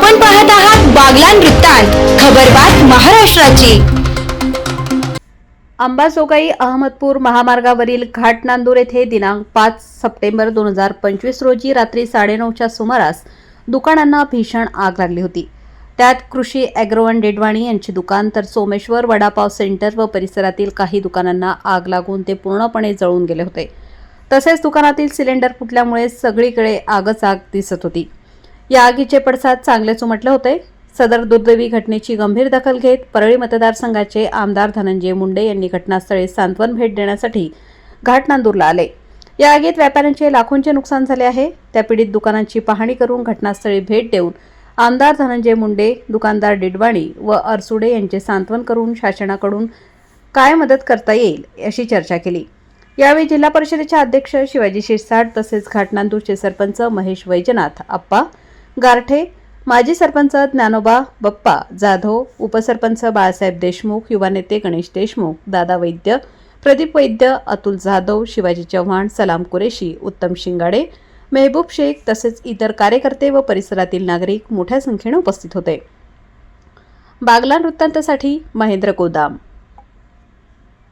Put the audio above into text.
आपण पाहत आहात बागलान वृत्तांत खबरबात महाराष्ट्राची. अंबाजोगाई अहमदपूर महामार्गावरील घाट नांदूर येथे दिनांक पाच सप्टेंबर दोन हजार पंचवीस रोजी रात्री साडेनऊच्या सुमारास दुकानांना भीषण आग लागली होती. त्यात कृषी अॅग्रोवन डेडवाणी यांचे दुकान तर सोमेश्वर वडापाव सेंटर व परिसरातील काही दुकानांना आग लागून ते पूर्णपणे जळून गेले होते. तसेच दुकानातील सिलेंडर फुटल्यामुळे सगळीकडे आगच आग दिसत होती. या आगीचे पडसाद चांगलेच उमटले होते. सदर दुर्दैवी घटनेची गंभीर दखल घेत परळी मतदारसंघाचे आमदार धनंजय मुंडे यांनी घटनास्थळी सांत्वन भेट देण्यासाठी घाट नांदूरला आले. या आगीत व्यापाऱ्यांचे लाखोंचे नुकसान झाले आहे. त्या पीडित दुकानांची पाहणी करून घटनास्थळी भेट देऊन आमदार धनंजय मुंडे दुकानदार डिडवाणी व अरसुडे यांचे सांत्वन करून शासनाकडून काय मदत करता येईल अशी चर्चा केली. यावेळी जिल्हा परिषदेचे अध्यक्ष शिवाजी शिरसाट तसेच घाटनांदूरचे सरपंच महेश वैजनाथ आप्पा गारठे माजी सरपंच ज्ञानोबा बप्पा जाधव उपसरपंच बाळासाहेब देशमुख युवा नेते गणेश देशमुख दादा वैद्य प्रदीप वैद्य अतुल जाधव शिवाजी चव्हाण सलाम कुरेशी उत्तम शिंगाडे मेहबूब शेख तसेच इतर कार्यकर्ते व परिसरातील नागरिक मोठ्या संख्येने उपस्थित होते. बागला वृत्तांतासाठी महेंद्र गोदाम.